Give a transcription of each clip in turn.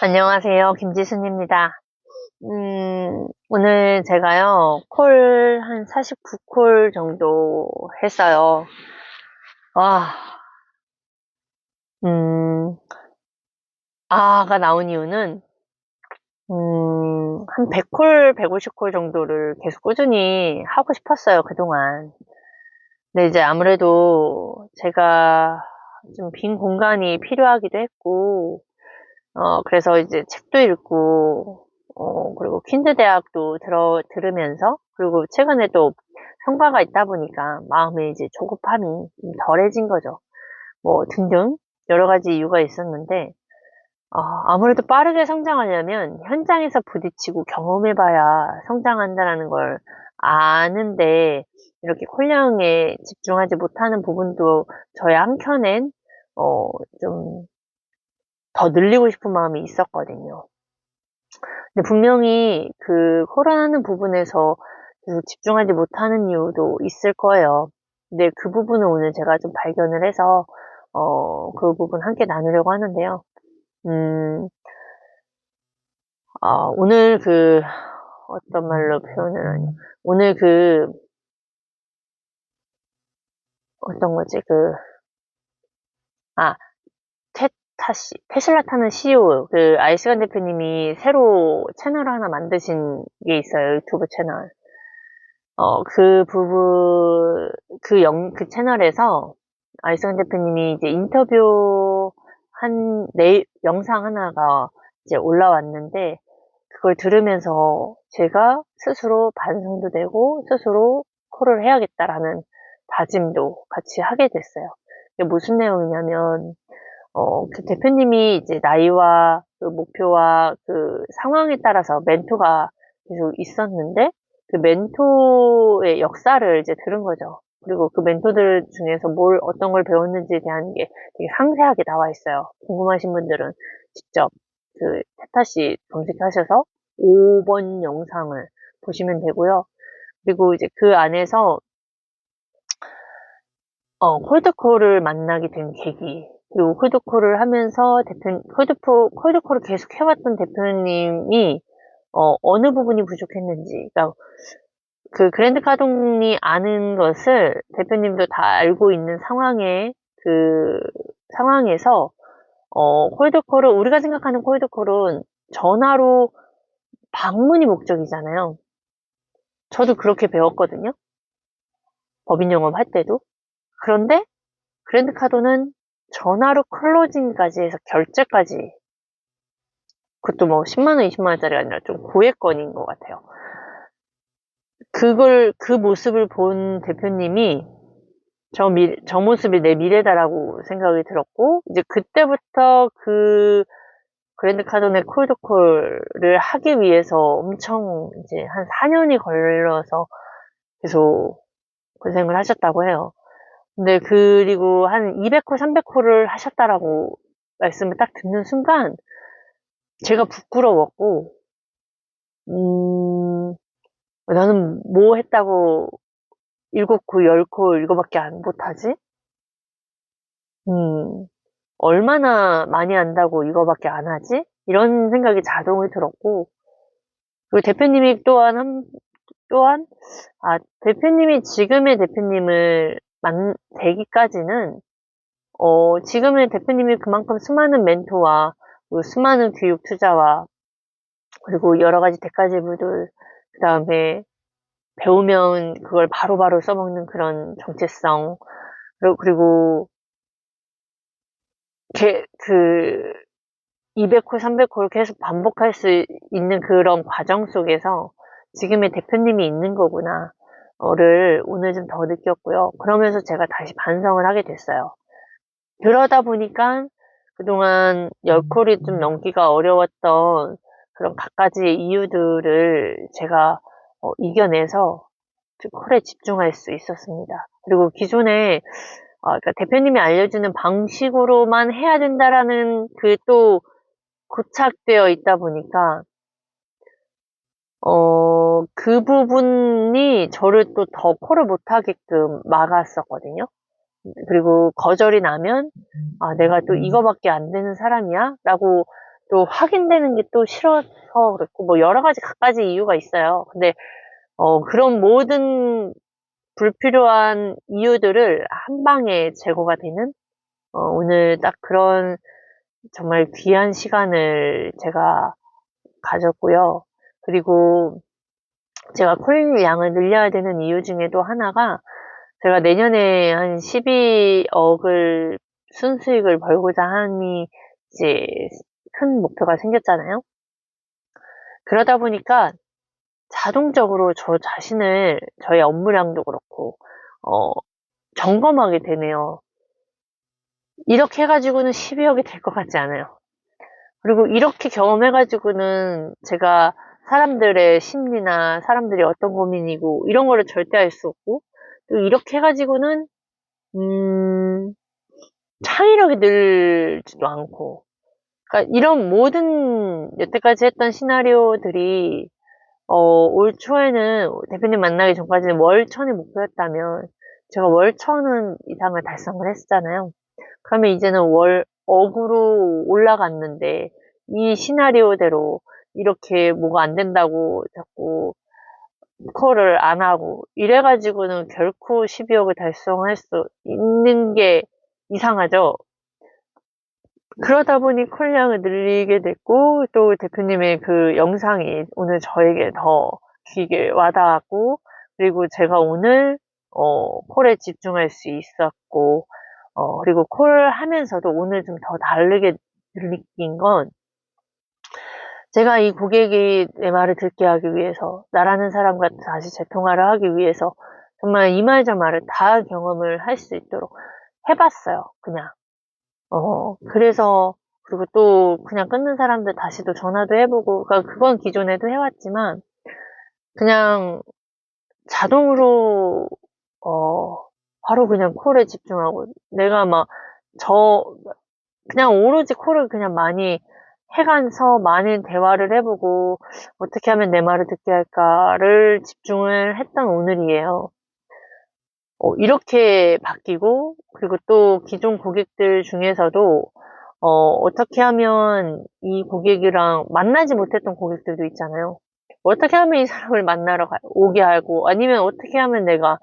안녕하세요. 김지순입니다. 음, 오늘 제가요, 콜 한 49콜 정도 했어요. 와, 음, 아가 나온 이유는, 음, 한 100콜, 150콜 정도를 계속 꾸준히 하고 싶었어요, 그동안. 근데 이제 아무래도 제가 좀 빈 공간이 필요하기도 했고, 어, 그래서 이제 책도 읽고, 어, 그리고 퀸즈 대학도 들어, 들으면서, 그리고 최근에 또 성과가 있다 보니까 마음에 이제 조급함이 좀 덜해진 거죠. 뭐 등등 여러 가지 이유가 있었는데, 어, 아무래도 빠르게 성장하려면 현장에서 부딪히고 경험해봐야 성장한다라는 걸 아는데, 이렇게 콜량에 집중하지 못하는 부분도 저의 한켠엔, 어, 좀, 더 늘리고 싶은 마음이 있었거든요. 근데 분명히 그 콜하는 부분에서 계속 집중하지 못하는 이유도 있을 거예요. 근데 그 부분을 오늘 제가 좀 발견을 해서, 어, 그 부분 함께 나누려고 하는데요. 음, 아, 오늘 그, 어떤 말로 표현을 하냐. 오늘 그, 어떤 거지, 그, 아, 테 타시, 테슬라 타는 CEO, 그, 아이시간 대표님이 새로 채널 하나 만드신 게 있어요. 유튜브 채널. 어, 그 부분, 그 영, 그 채널에서 아이시간 대표님이 이제 인터뷰 한, 내, 영상 하나가 이제 올라왔는데, 그걸 들으면서 제가 스스로 반성도 되고, 스스로 콜을 해야겠다라는 다짐도 같이 하게 됐어요. 이게 무슨 내용이냐면, 어, 그 대표님이 이제 나이와 그 목표와 그 상황에 따라서 멘토가 계속 있었는데, 그 멘토의 역사를 이제 들은 거죠. 그리고 그 멘토들 중에서 뭘, 어떤 걸 배웠는지에 대한 게 되게 상세하게 나와 있어요. 궁금하신 분들은 직접 그 테타씨 검색하셔서 5번 영상을 보시면 되고요. 그리고 이제 그 안에서 어, 콜드콜을 만나게 된 계기, 그리고 콜드콜을 하면서 대표, 콜드포, 콜드콜을 계속 해왔던 대표님이, 어, 어느 부분이 부족했는지, 그러니까 그 그랜드 카동이 아는 것을 대표님도 다 알고 있는 상황에, 그 상황에서, 어, 콜드콜을, 우리가 생각하는 콜드콜은 전화로 방문이 목적이잖아요. 저도 그렇게 배웠거든요. 법인 영업 할 때도. 그런데 그랜드 카도는 전화로 클로징까지 해서 결제까지 그것도 뭐 10만원, 20만원짜리가 아니라 좀 고액건인 것 같아요. 그걸, 그 모습을 본 대표님이 저, 미, 저 모습이 내 미래다라고 생각이 들었고, 이제 그때부터 그 그랜드 카돈의 콜드콜을 하기 위해서 엄청 이제 한 4년이 걸려서 계속 고생을 하셨다고 해요. 근데 그리고 한 200호, 300호를 하셨다라고 말씀을 딱 듣는 순간 제가 부끄러웠고, 음, 나는 뭐 했다고 7코, 10코 이거밖에 안 못하지? 음, 얼마나 많이 안다고 이거밖에 안 하지? 이런 생각이 자동으로 들었고, 그리고 대표님이 또한, 한, 또한, 아, 대표님이 지금의 대표님을 만, 되기까지는, 어, 지금의 대표님이 그만큼 수많은 멘토와, 그리고 수많은 교육 투자와, 그리고 여러 가지 대가지부들, 그 다음에 배우면 그걸 바로바로 써먹는 그런 정체성, 그리고, 게, 그 200호, 300호를 계속 반복할 수 있는 그런 과정 속에서 지금의 대표님이 있는 거구나 를 오늘 좀 더 느꼈고요. 그러면서 제가 다시 반성을 하게 됐어요. 그러다 보니까 그동안 10콜이 좀 넘기가 어려웠던 그런 갖가지의 이유들을 제가 어, 이겨내서 콜에 집중할 수 있었습니다. 그리고 기존에 어, 그러니까 대표님이 알려주는 방식으로만 해야 된다라는 그 또 고착되어 있다 보니까 어, 그 부분이 저를 또더 콜을 못하게끔 막았었거든요. 그리고 거절이 나면 아, 내가 또 이거밖에 안 되는 사람이야? 라고 또 확인되는 게 또 싫어서 그렇고, 뭐 여러 가지 갖가지 이유가 있어요. 근데, 어, 그런 모든 불필요한 이유들을 한 방에 제거가 되는, 어, 오늘 딱 그런 정말 귀한 시간을 제가 가졌고요. 그리고 제가 콜 양을 늘려야 되는 이유 중에 또 하나가 제가 내년에 한 12억을 순수익을 벌고자 하니 이제 큰 목표가 생겼잖아요. 그러다 보니까 자동적으로 저 자신을 저의 업무량도 그렇고 어, 점검하게 되네요. 이렇게 해가지고는 12억이 될 것 같지 않아요. 그리고 이렇게 경험해가지고는 제가 사람들의 심리나 사람들이 어떤 고민이고 이런 거를 절대 알 수 없고 또 이렇게 해가지고는 음, 창의력이 늘지도 않고 그러니까 이런 모든 여태까지 했던 시나리오들이 어, 올 초에는 대표님 만나기 전까지는 월천이 목표였다면 제가 월천은 이상을 달성을 했었잖아요. 그러면 이제는 월 억으로 올라갔는데 이 시나리오대로 이렇게 뭐가 안 된다고 자꾸 콜을 안 하고 이래가지고는 결코 12억을 달성할 수 있는 게 이상하죠. 그러다 보니 콜량을 늘리게 됐고 또 대표님의 그 영상이 오늘 저에게 더 귀게 와닿았고 그리고 제가 오늘 어, 콜에 집중할 수 있었고 어, 그리고 콜 하면서도 오늘 좀 더 다르게 느낀 건 제가 이 고객이 내 말을 듣게 하기 위해서 나라는 사람과 다시 재통화를 하기 위해서 정말 이말저 말을 다 경험을 할 수 있도록 해봤어요. 그냥 어, 그래서, 그리고 또 그냥 끊는 사람들 다시 또 전화도 해보고, 그러니까 그건 기존에도 해왔지만, 그냥 자동으로, 어, 바로 그냥 콜에 집중하고, 내가 막, 저, 그냥 오로지 콜을 그냥 많이 해가서 많은 대화를 해보고, 어떻게 하면 내 말을 듣게 할까를 집중을 했던 오늘이에요. 어, 이렇게 바뀌고 그리고 또 기존 고객들 중에서도 어, 떻게 하면 이 고객이랑 만나지 못했던 고객들도 있잖아요. 어떻게 하면 이 사람을 만나러 가, 오게 하고 아니면 어떻게 하면 내가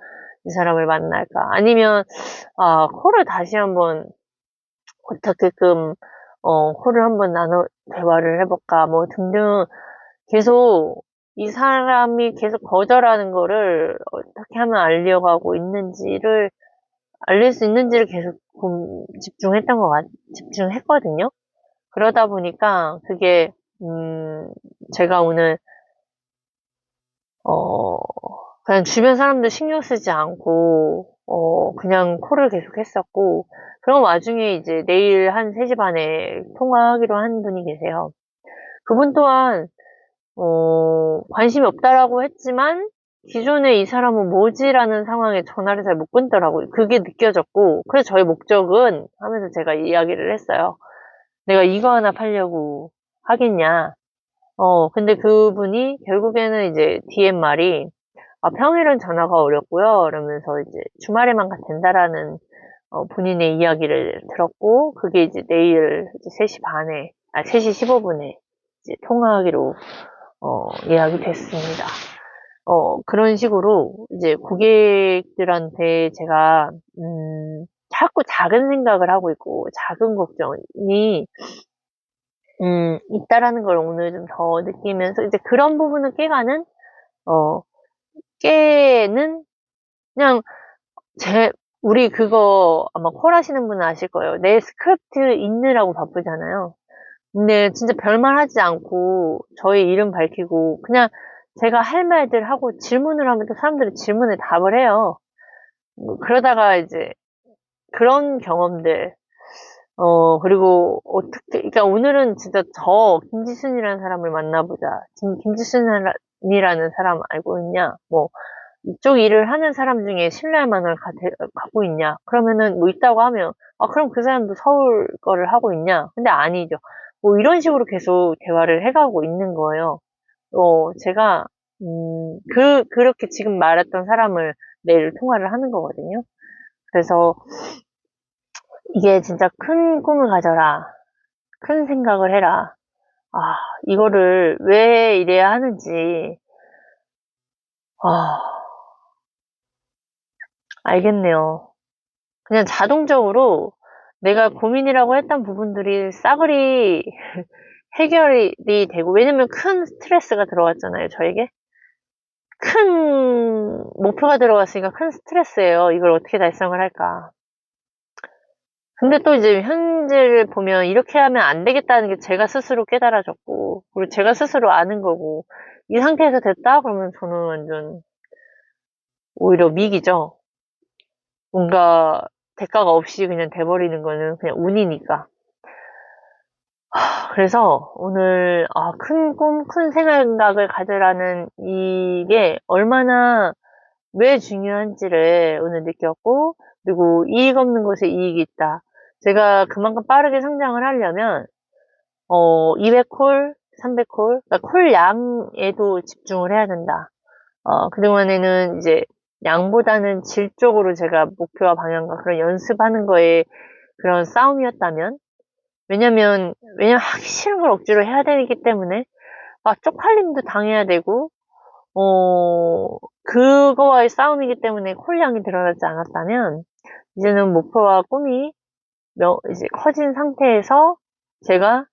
이 사람을 만날까 아니면 아, 콜을 다시 한번 어떻게끔 어, 콜을 한번 나눠 대화를 해볼까 뭐 등등 계속 이 사람이 계속 거절하는 거를 어떻게 하면 알려가고 있는지를 알릴 수 있는지를 계속 집중했던 것 같, 집중했거든요. 그러다 보니까 그게 음, 제가 오늘 어, 그냥 주변 사람들 신경 쓰지 않고 어, 그냥 콜을 계속 했었고 그런 와중에 이제 내일 한 3시 반에 통화하기로 한 분이 계세요. 그분 또한 어, 관심이 없다라고 했지만 기존에 이 사람은 뭐지라는 상황에 전화를 잘 못 끊더라고요. 그게 느껴졌고 그래서 저의 목적은 하면서 제가 이야기를 했어요. 내가 이거 하나 팔려고 하겠냐. 어, 근데 그분이 결국에는 이제 DM 말이 아, 평일은 전화가 어렵고요. 그러면서 이제 주말에만 된다라는 어, 본인의 이야기를 들었고 그게 이제 내일 이제 3시 반에 아 3시 15분에 이제 통화하기로 어, 예약이 됐습니다. 어, 그런 식으로 이제 고객들한테 제가, 음, 자꾸 작은 생각을 하고 있고, 작은 걱정이, 음, 있다라는 걸 오늘 좀 더 느끼면서, 이제 그런 부분을 깨가는, 어, 깨는, 그냥, 제, 우리 그거 아마 콜 하시는 분은 아실 거예요. 내 스크립트 읽느라고 바쁘잖아요. 근데 진짜 별말 하지 않고 저희 이름 밝히고 그냥 제가 할 말들 하고 질문을 하면 또 사람들이 질문에 답을 해요. 뭐 그러다가 이제 그런 경험들 어 그리고 어떻게 그러니까 오늘은 진짜 저 김지순이라는 사람을 만나보자. 김, 김지순이라는 사람 알고 있냐? 뭐 이쪽 일을 하는 사람 중에 가, 갖고 있냐? 그러면은 뭐 있다고 하면 아 그럼 그 사람도 서울 거를 하고 있냐? 근데 아니죠. 뭐 이런 식으로 계속 대화를 해가고 있는 거예요. 어, 제가, 음, 그, 그렇게 지금 말했던 사람을 내일 통화를 하는 거거든요. 그래서 이게 진짜 큰 꿈을 가져라. 큰 생각을 해라. 아, 이거를 왜 이래야 하는지, 아, 알겠네요. 그냥 자동적으로 내가 고민이라고 했던 부분들이 싸그리 해결이 되고, 왜냐면 큰 스트레스가 들어왔잖아요, 저에게. 큰 목표가 들어왔으니까 큰 스트레스예요. 이걸 어떻게 달성을 할까. 근데 또 이제 현재를 보면 이렇게 하면 안 되겠다는 게 제가 스스로 깨달아졌고, 그리고 제가 스스로 아는 거고, 이 상태에서 됐다? 그러면 저는 완전 오히려 미기죠. 뭔가 대가가 없이 그냥 돼버리는 거는 그냥 운이니까. 하, 그래서 오늘 아, 큰 꿈, 큰 생각을 가져라는 이게 얼마나 왜 중요한지를 오늘 느꼈고 그리고 이익 없는 곳에 이익이 있다. 제가 그만큼 빠르게 성장을 하려면 어, 200콜, 300콜, 그러니까 콜 양에도 집중을 해야 된다. 어, 그동안에는 이제 양보다는 질 쪽으로 제가 목표와 방향과 그런 연습하는 거에 그런 싸움이었다면 왜냐면 왜냐면 하기 싫은 걸 억지로 해야 되기 때문에 아 쪽팔림도 당해야 되고 어 그거와의 싸움이기 때문에 콜량이 드러나지 않았다면 이제는 목표와 꿈이 명- 이제 커진 상태에서 제가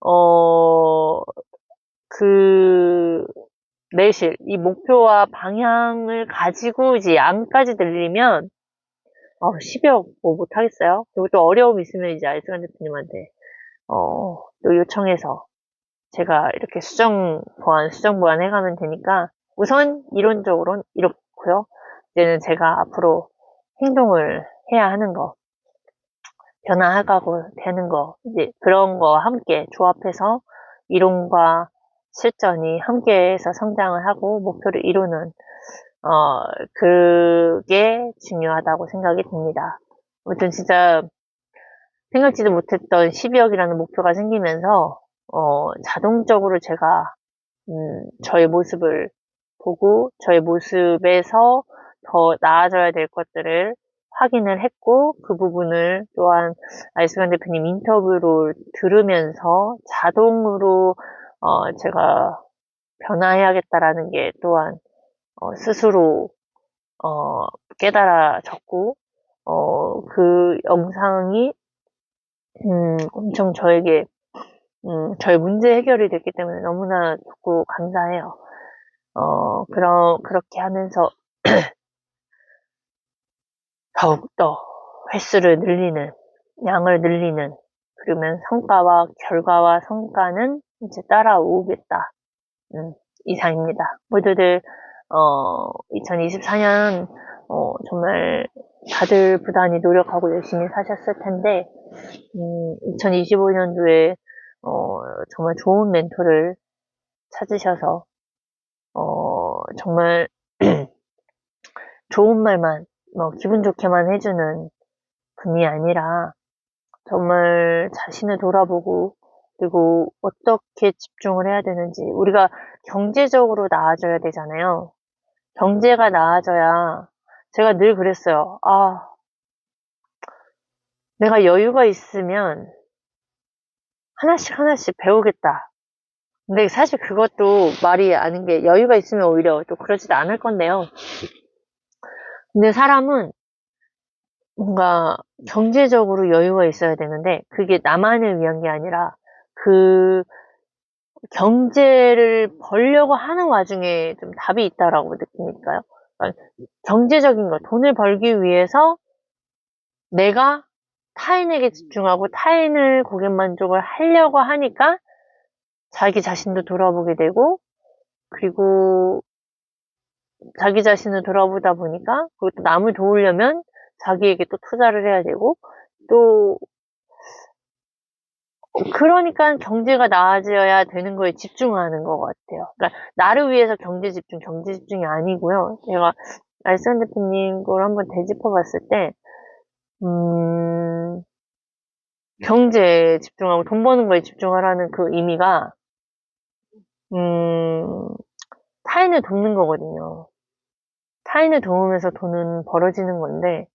어그 내실 이 목표와 방향을 가지고 이제 양까지 늘리면 어, 10억 뭐 못하겠어요. 그리고 또 어려움 있으면 이제 알스간 대표님한테 어, 또 요청해서 제가 이렇게 수정 보완, 수정 보완 해가면 되니까 우선 이론적으로는 이렇고요. 이제는 제가 앞으로 행동을 해야 하는 거, 변화하고 되는 거, 이제 그런 거 함께 조합해서 이론과 실전이 함께해서 성장을 하고 목표를 이루는 어, 그게 중요하다고 생각이 듭니다. 아무튼 진짜 생각지도 못했던 12억이라는 목표가 생기면서 어, 자동적으로 제가 음, 저의 모습을 보고 저의 모습에서 더 나아져야 될 것들을 확인을 했고 그 부분을 또한 알스간 대표님 인터뷰를 들으면서 자동으로 어, 제가 변화해야겠다라는 게 또한 어, 스스로 어, 깨달아졌고 어, 그 영상이 음, 엄청 저에게 음, 저의 문제 해결이 됐기 때문에 너무나 좋고 감사해요. 어, 그런 그렇게 하면서 더욱더 횟수를 늘리는 양을 늘리는 그러면 성과와 결과와 성과는 이제 따라오겠다. 음, 이상입니다. 모두들 어, 2024년 어, 정말 다들 부단히 노력하고 열심히 사셨을 텐데 음, 2025년도에 어, 정말 좋은 멘토를 찾으셔서 어, 정말 좋은 말만 뭐 기분 좋게만 해주는 분이 아니라 정말 자신을 돌아보고 그리고 어떻게 집중을 해야 되는지 우리가 경제적으로 나아져야 되잖아요. 경제가 나아져야 제가 늘 그랬어요. 아, 내가 여유가 있으면 하나씩 하나씩 배우겠다. 근데 사실 그것도 말이 아닌 게 여유가 있으면 오히려 또 그러지도 않을 건데요. 근데 사람은 뭔가 경제적으로 여유가 있어야 되는데 그게 나만을 위한 게 아니라 그 경제를 벌려고 하는 와중에 좀 답이 있다라고 느끼니까요. 그러니까 경제적인 것, 돈을 벌기 위해서 내가 타인에게 집중하고 타인을 고객 만족을 하려고 하니까 자기 자신도 돌아보게 되고 그리고 자기 자신을 돌아보다 보니까 또 남을 도우려면 자기에게 또 투자를 해야 되고 또 그러니까 경제가 나아져야 되는 거에 집중하는 것 같아요. 그러니까 나를 위해서 경제 집중, 경제 집중이 아니고요. 제가 알선 대표님 걸 한번 되짚어 봤을 때, 음, 경제에 집중하고 돈 버는 거에 집중하라는 그 의미가, 음, 타인을 돕는 거거든요. 타인을 도우면서 돈은 벌어지는 건데,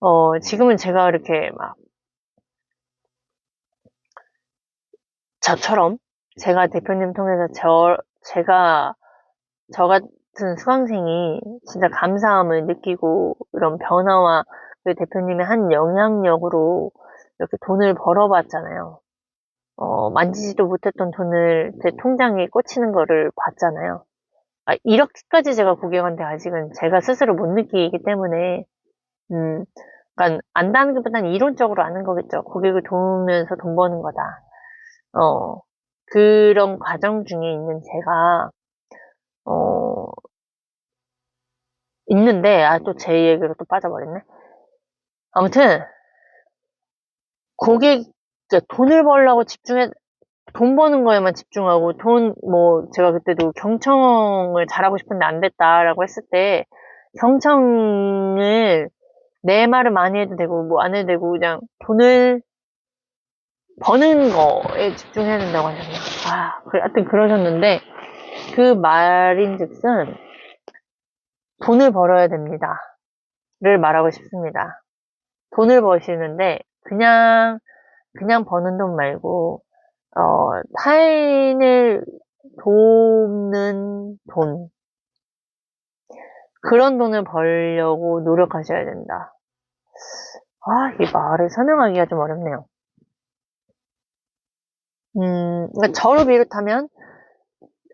어, 지금은 제가 이렇게 막 저처럼 제가 대표님 통해서 저, 제가, 저 같은 수강생이 진짜 감사함을 느끼고 이런 변화와 그 대표님의 한 영향력으로 이렇게 돈을 벌어봤잖아요. 어, 만지지도 못했던 돈을 제 통장에 꽂히는 거를 봤잖아요. 아, 이렇게까지 제가 고객한테 아직은 제가 스스로 못 느끼기 때문에, 음, 그러니까 안다는 것보다는 이론적으로 아는 거겠죠. 고객을 도우면서 돈 버는 거다. 어, 그런 과정 중에 있는 제가, 어, 있는데, 아, 또 제 얘기로 또 빠져버렸네. 아무튼, 고객, 돈을 벌려고 집중해, 돈 버는 거에만 집중하고, 돈, 뭐, 제가 그때도 경청을 잘하고 싶은데 안 됐다라고 했을 때, 경청을 내 말을 많이 해도 되고, 뭐 안 해도 되고, 그냥 돈을 버는 거에 집중해야 된다고 하셨나. 아, 그래, 하여튼 그러셨는데, 그 말인 즉슨, 돈을 벌어야 됩니다. 를 말하고 싶습니다. 돈을 버시는데, 그냥, 그냥 버는 돈 말고, 어, 타인을 돕는 돈. 그런 돈을 벌려고 노력하셔야 된다. 아, 이 말을 설명하기가 좀 어렵네요. 음, 그러니까 저를 비롯하면,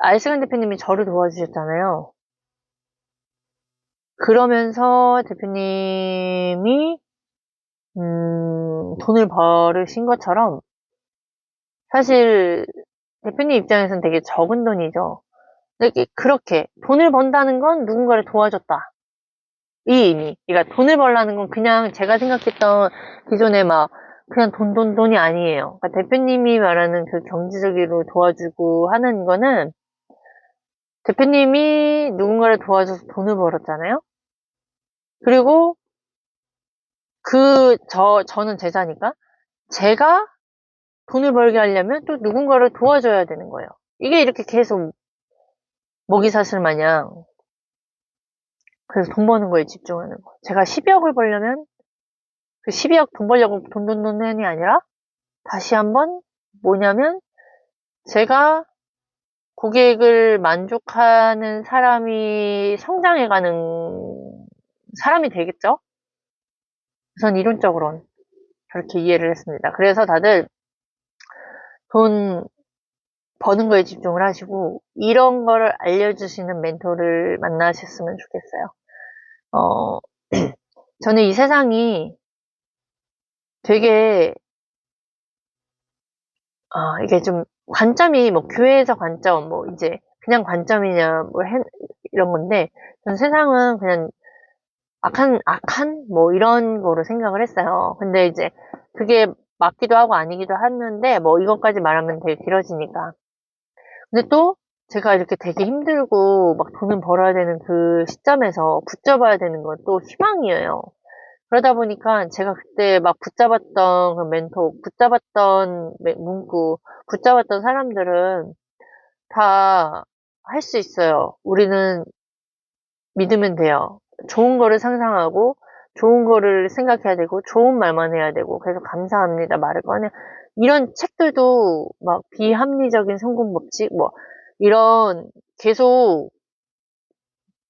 아이스간 대표님이 저를 도와주셨잖아요. 그러면서 대표님이, 음, 돈을 벌으신 것처럼, 사실, 대표님 입장에서는 되게 적은 돈이죠. 그렇게, 돈을 번다는 건 누군가를 도와줬다. 이 의미. 그러니까 돈을 벌라는 건 그냥 제가 생각했던 기존에 막, 그냥 돈, 돈, 돈이 아니에요. 그러니까 대표님이 말하는 그 경제적으로 도와주고 하는 거는, 대표님이 누군가를 도와줘서 돈을 벌었잖아요? 그리고, 그, 저, 저는 제자니까, 제가 돈을 벌게 하려면 또 누군가를 도와줘야 되는 거예요. 이게 이렇게 계속 먹이 사슬 마냥 그래서 돈 버는 거에 집중하는 거. 제가 12억을 벌려면 그 12억 돈 벌려고 돈 돈 돈이 아니라 다시 한번 뭐냐면 제가 고객을 만족하는 사람이 성장해가는 사람이 되겠죠? 우선 이론적으로는 그렇게 이해를 했습니다. 그래서 다들 돈 버는 거에 집중을 하시고 이런 거를 알려주시는 멘토를 만나셨으면 좋겠어요. 어, 저는 이 세상이 되게 아, 이게 좀 관점이 뭐 교회에서 관점 뭐 이제 그냥 관점이냐 뭐 해, 이런 건데 전 세상은 그냥 악한 악한 뭐 이런 거로 생각을 했어요. 근데 이제 그게 맞기도 하고 아니기도 했는데 뭐 이것까지 말하면 되게 길어지니까 근데 또 제가 이렇게 되게 힘들고 막 돈을 벌어야 되는 그 시점에서 붙잡아야 되는 건 또 희망이에요. 그러다 보니까 제가 그때 막 붙잡았던 그 멘토, 붙잡았던 문구, 붙잡았던 사람들은 다 할 수 있어요. 우리는 믿으면 돼요. 좋은 거를 상상하고, 좋은 거를 생각해야 되고, 좋은 말만 해야 되고, 그래서 감사합니다. 말을 꺼내. 이런 책들도 막 비합리적인 성공 법칙, 뭐, 이런 계속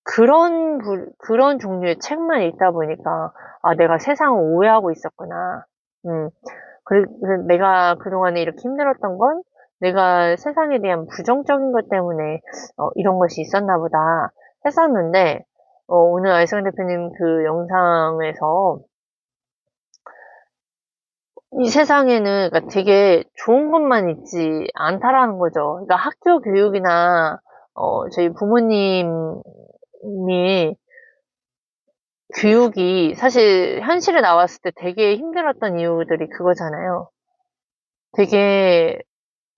그런, 부- 그런 종류의 책만 읽다 보니까, 아, 내가 세상을 오해하고 있었구나. 음, 그래- 그래서 내가 그동안에 이렇게 힘들었던 건 내가 세상에 대한 부정적인 것 때문에 어, 이런 것이 있었나 보다 했었는데, 어, 오늘 알승 대표님 그 영상에서 이 세상에는 그러니까 되게 좋은 것만 있지 않다라는 거죠. 그러니까 학교 교육이나 어, 저희 부모님이 교육이 사실 현실에 나왔을 때 되게 힘들었던 이유들이 그거잖아요. 되게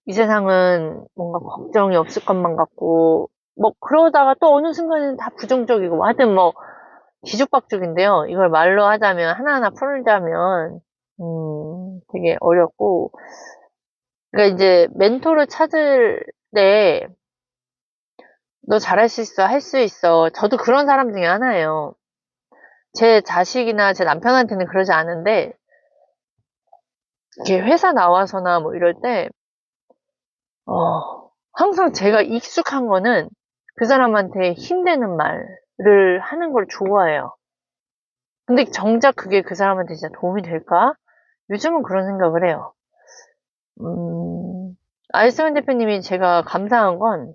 이 세상은 뭔가 걱정이 없을 것만 같고 뭐 그러다가 또 어느 순간에는 다 부정적이고 하여튼 뭐 뒤죽박죽인데요. 이걸 말로 하자면 하나하나 풀자면 음, 되게 어렵고 그러니까 이제 멘토를 찾을 때 너 잘할 수 있어, 할 수 있어. 저도 그런 사람 중에 하나예요. 제 자식이나 제 남편한테는 그러지 않은데, 이렇게 회사 나와서나 뭐 이럴 때, 어, 항상 제가 익숙한 거는 그 사람한테 힘되는 말을 하는 걸 좋아해요. 근데 정작 그게 그 사람한테 진짜 도움이 될까? 요즘은 그런 생각을 해요. 음, 아이스만 대표님이 제가 감사한 건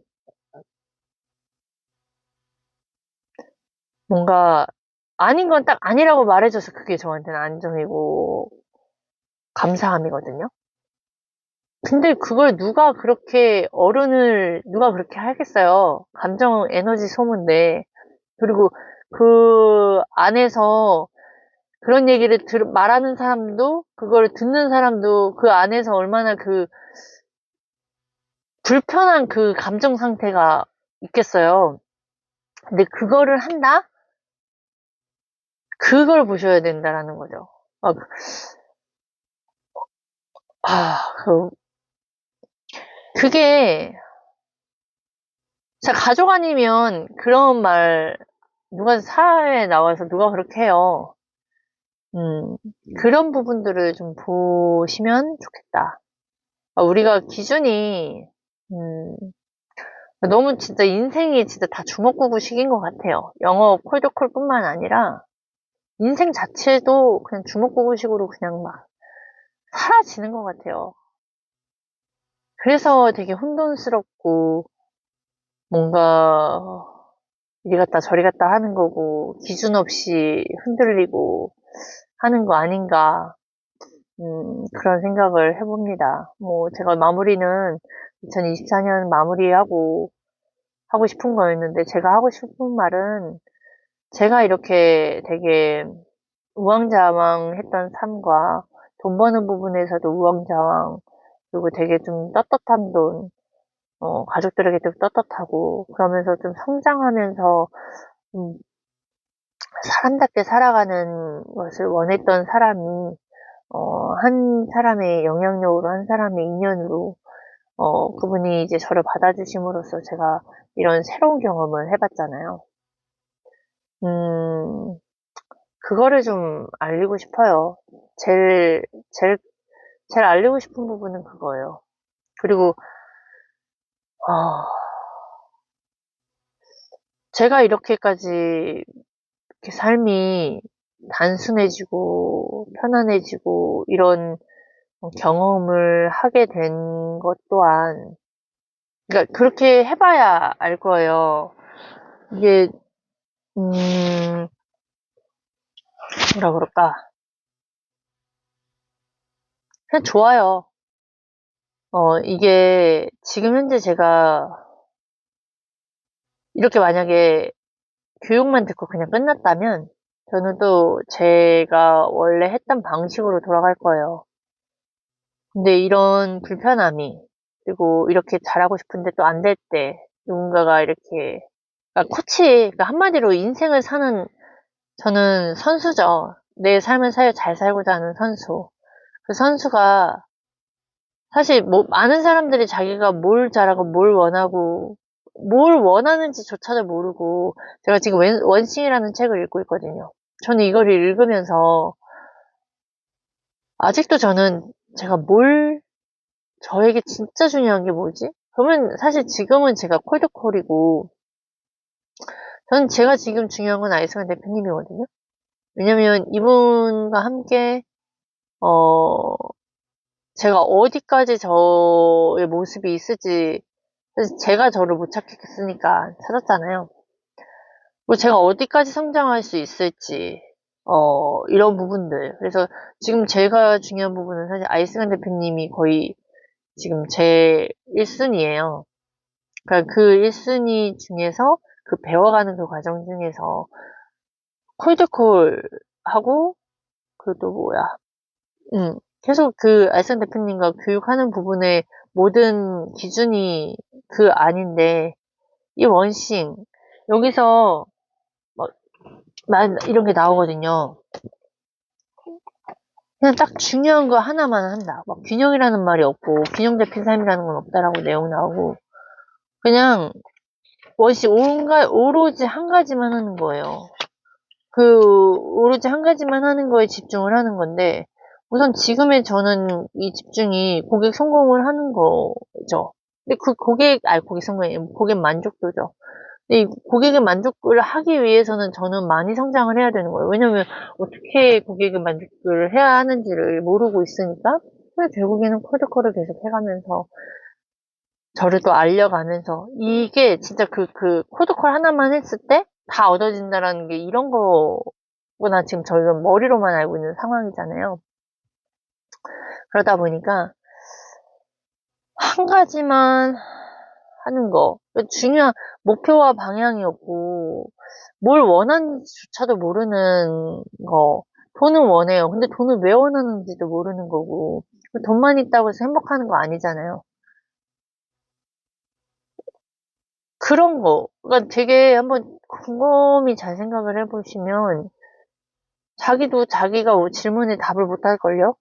뭔가 아닌 건 딱 아니라고 말해줘서 그게 저한테는 안정이고 감사함이거든요. 근데 그걸 누가 그렇게 어른을 누가 그렇게 하겠어요. 감정 에너지 소모인데 그리고 그 안에서 그런 얘기를 들, 말하는 사람도 그걸 듣는 사람도 그 안에서 얼마나 그 불편한 그 감정 상태가 있겠어요. 근데 그거를 한다? 그걸 보셔야 된다라는 거죠. 막, 아, 그, 그게, 자, 가족 아니면 그런 말, 누가 사회에 나와서 누가 그렇게 해요. 음, 그런 부분들을 좀 보시면 좋겠다. 아, 우리가 기준이, 음, 너무 진짜 인생이 진짜 다 주먹구구식인 것 같아요. 영어 콜드콜뿐만 아니라, 인생 자체도 그냥 주먹구구식으로 그냥 막 사라지는 것 같아요. 그래서 되게 혼돈스럽고 뭔가 이리 갔다 저리 갔다 하는 거고 기준 없이 흔들리고 하는 거 아닌가 음, 그런 생각을 해봅니다. 뭐 제가 마무리는 2024년 마무리하고 하고 싶은 거였는데 제가 하고 싶은 말은 제가 이렇게 되게 우왕좌왕했던 삶과 돈 버는 부분에서도 우왕좌왕 그리고 되게 좀 떳떳한 돈 어, 가족들에게도 떳떳하고 그러면서 좀 성장하면서 음, 사람답게 살아가는 것을 원했던 사람이 어, 한 사람의 영향력으로 한 사람의 인연으로 어, 그분이 이제 저를 받아주심으로써 제가 이런 새로운 경험을 해봤잖아요. 음, 그거를 좀 알리고 싶어요. 제일, 제일, 제일 알리고 싶은 부분은 그거예요. 그리고, 아, 제가 이렇게까지 이렇게 삶이 단순해지고 편안해지고 이런 경험을 하게 된 것 또한, 그러니까 그렇게 해봐야 알 거예요. 이게 음, 뭐라 그럴까. 그냥 좋아요. 어, 이게 지금 현재 제가 이렇게 만약에 교육만 듣고 그냥 끝났다면 저는 또 제가 원래 했던 방식으로 돌아갈 거예요. 근데 이런 불편함이 그리고 이렇게 잘하고 싶은데 또 안 될 때 누군가가 이렇게 그러니까 코치 그러니까 한마디로 인생을 사는 저는 선수죠. 내 삶을 사여 잘 살고자 하는 선수. 그 선수가 사실 뭐 많은 사람들이 자기가 뭘 잘하고 뭘 원하고 뭘 원하는지조차도 모르고 제가 지금 원싱이라는 책을 읽고 있거든요. 저는 이걸 읽으면서 아직도 저는 제가 뭘 저에게 진짜 중요한 게 뭐지? 그러면 사실 지금은 제가 콜드콜이고 저는 제가 지금 중요한 건 아이스만 대표님이거든요. 왜냐면 이분과 함께 어 제가 어디까지 저의 모습이 있을지 제가 저를 못 찾겠으니까 찾았잖아요. 뭐 제가 어디까지 성장할 수 있을지 어 이런 부분들 그래서 지금 제가 중요한 부분은 사실 아이스간 대표님이 거의 지금 제 1순위예요. 그러니까 그 1순위 중에서 그 배워가는 그 과정 중에서 콜드콜 하고 그 또 뭐야 음 계속 그 알선 대표님과 교육하는 부분의 모든 기준이 그 아닌데 이 원싱 여기서 막 이런 게 나오거든요. 그냥 딱 중요한 거 하나만 한다. 막 균형이라는 말이 없고 균형 잡힌 삶이라는 건 없다라고 내용 나오고 그냥 원시 온가, 오로지 한 가지만 하는 거예요. 그 오로지 한 가지만 하는 거에 집중을 하는 건데 우선 지금의 저는 이 집중이 고객 성공을 하는 거죠. 근데 그 고객, 아니, 고객 성공이 고객 만족도죠. 근데 이 고객의 만족을 하기 위해서는 저는 많이 성장을 해야 되는 거예요. 왜냐면 어떻게 고객의 만족을 해야 하는지를 모르고 있으니까. 결국에는 콜드콜을 계속 해가면서 저를 또 알려가면서 이게 진짜 그, 그 코드콜 하나만 했을 때 다 얻어진다라는 게 이런 거구나 지금 저희가 머리로만 알고 있는 상황이잖아요. 그러다 보니까 한 가지만 하는 거 중요한 목표와 방향이었고 뭘 원하는지조차도 모르는 거 돈은 원해요. 근데 돈을 왜 원하는지도 모르는 거고 돈만 있다고 해서 행복하는 거 아니잖아요. 그런 거. 그러니까 되게 한번 곰곰이 잘 생각을 해보시면 자기도 자기가 질문에 답을 못할걸요?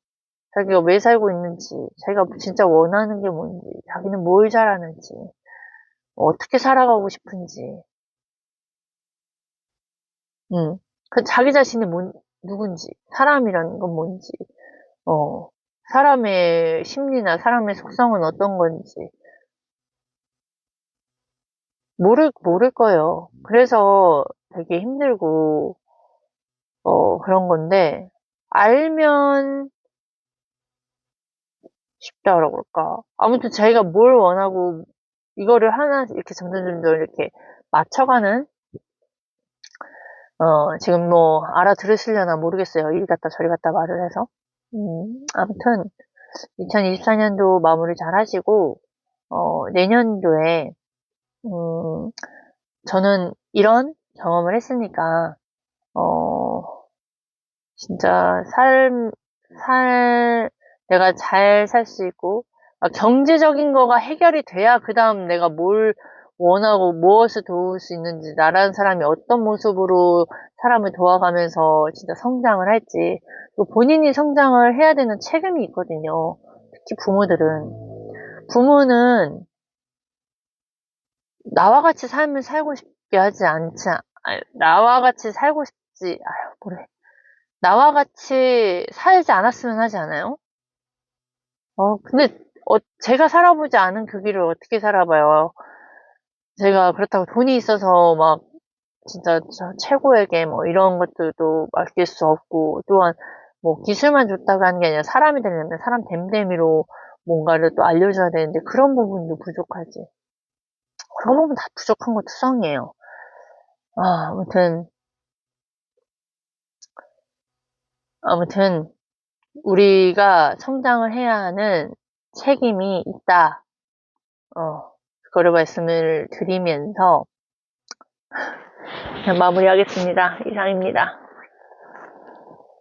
자기가 왜 살고 있는지, 자기가 진짜 원하는 게 뭔지, 자기는 뭘 잘하는지, 어떻게 살아가고 싶은지. 음, 그 자기 자신이 뭔, 누군지, 사람이라는 건 뭔지, 어, 사람의 심리나 사람의 속성은 어떤 건지, 모를, 모를 거예요. 그래서 되게 힘들고, 어, 그런 건데, 알면 쉽다라고 할까. 아무튼 자기가 뭘 원하고, 이거를 하나, 이렇게 점점 점점 이렇게 맞춰가는, 어, 지금 뭐, 알아들으시려나 모르겠어요. 이리 갔다 저리 갔다 말을 해서. 음, 아무튼, 2024년도 마무리 잘 하시고, 어, 내년도에, 음, 저는 이런 경험을 했으니까, 어, 진짜 삶, 살, 내가 잘 살 수 있고, 아, 경제적인 거가 해결이 돼야 그 다음 내가 뭘 원하고 무엇을 도울 수 있는지, 나라는 사람이 어떤 모습으로 사람을 도와가면서 진짜 성장을 할지, 또 본인이 성장을 해야 되는 책임이 있거든요. 특히 부모들은. 부모는 나와 같이 삶을 살고 싶게 하지 않지, 나와 같이 살고 싶지, 아유, 뭐래. 나와 같이 살지 않았으면 하지 않아요? 어, 근데, 어, 제가 살아보지 않은 그 길을 어떻게 살아봐요. 제가 그렇다고 돈이 있어서 막, 진짜 최고에게 뭐 이런 것들도 맡길 수 없고, 또한 뭐 기술만 좋다고 하는 게 아니라 사람이 되려면 사람 됨됨이로 뭔가를 또 알려줘야 되는데 그런 부분도 부족하지. 그런 부분 다 부족한 거 투성이에요. 아, 아무튼, 아무튼, 우리가 성장을 해야 하는 책임이 있다. 어, 그거를 말씀을 드리면서, 마무리하겠습니다. 이상입니다.